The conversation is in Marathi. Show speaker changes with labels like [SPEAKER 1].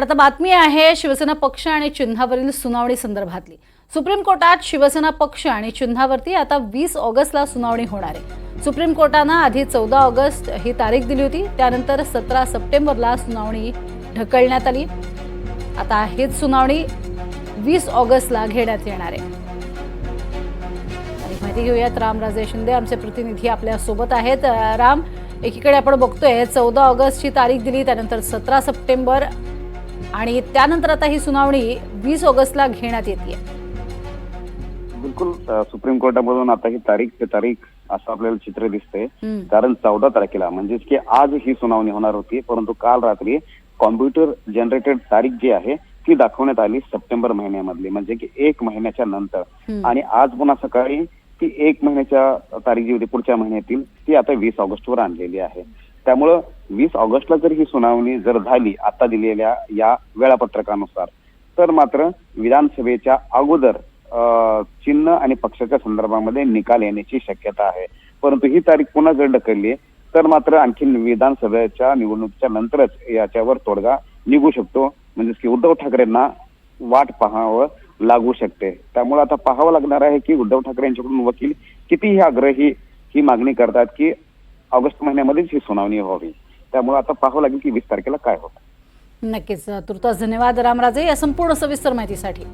[SPEAKER 1] आता बातमी आहे शिवसेना पक्ष आणि चिन्हावरील सुनावणी संदर्भातली. सुप्रीम कोर्टात शिवसेना पक्ष आणि चिन्हावरती आता वीस ऑगस्टला सुनावणी होणार आहे. सुप्रीम कोर्टानं आधी चौदा ऑगस्ट ही तारीख दिली होती त्यानंतर सतरा सप्टेंबरला सुनावणी ढकलण्यात आली. आता हीच सुनावणी वीस ऑगस्टला घेण्यात येणार आहे. माहिती घेऊयात. रामराजे शिंदे आमचे प्रतिनिधी आपल्यासोबत आहेत. राम एकीकडे आपण बघतोय चौदा ऑगस्टची तारीख दिली त्यानंतर सतरा सप्टेंबर आणि त्यानंतर आता ही सुनावणी वीस ऑगस्टला घेण्यात येते
[SPEAKER 2] बिलकुल सुप्रीम कोर्टामधून आता ही तारीख ते तारीख असं आपल्याला चित्र दिसतंय. कारण चौदा तारखेला म्हणजेच की आज ही सुनावणी होणार होती परंतु काल रात्री कॉम्प्युटर जनरेटेड तारीख जी आहे ती दाखवण्यात आली सप्टेंबर महिन्यामधली म्हणजे की एक महिन्याच्या नंतर. आणि आज पुन्हा सकाळी ती एक महिन्याच्या तारीख जी होती पुढच्या महिन्यातील ती आता वीस ऑगस्टवर आणलेली आहे. त्यामुळं वीस ऑगस्टला जर ही सुनावणी जर झाली आता दिलेल्या या वेळापत्रकानुसार तर मात्र विधानसभेच्या अगोदर चिन्ह आणि पक्षाच्या संदर्भामध्ये निकाल येण्याची शक्यता आहे. परंतु ही तारीख पुन्हा जर ढकलली तर मात्र आणखी विधानसभेच्या निवडणुकीच्या नंतरच याच्यावर तोडगा निघू शकतो. म्हणजेच की उद्धव ठाकरेंना वाट पाहावं लागू शकते. त्यामुळे आता पाहावं लागणार आहे की उद्धव ठाकरे यांच्याकडून वकील कितीही आग्रही ही मागणी करतात की ऑगस्ट महिन्यामध्येच ही सुनावणी व्हावी. त्यामुळे आता पाहावं लागेल की वीस तारखेला काय होतं.
[SPEAKER 1] नक्कीच तुर्तास धन्यवाद रामराजे. या संपूर्ण सविस्तर माहितीसाठी.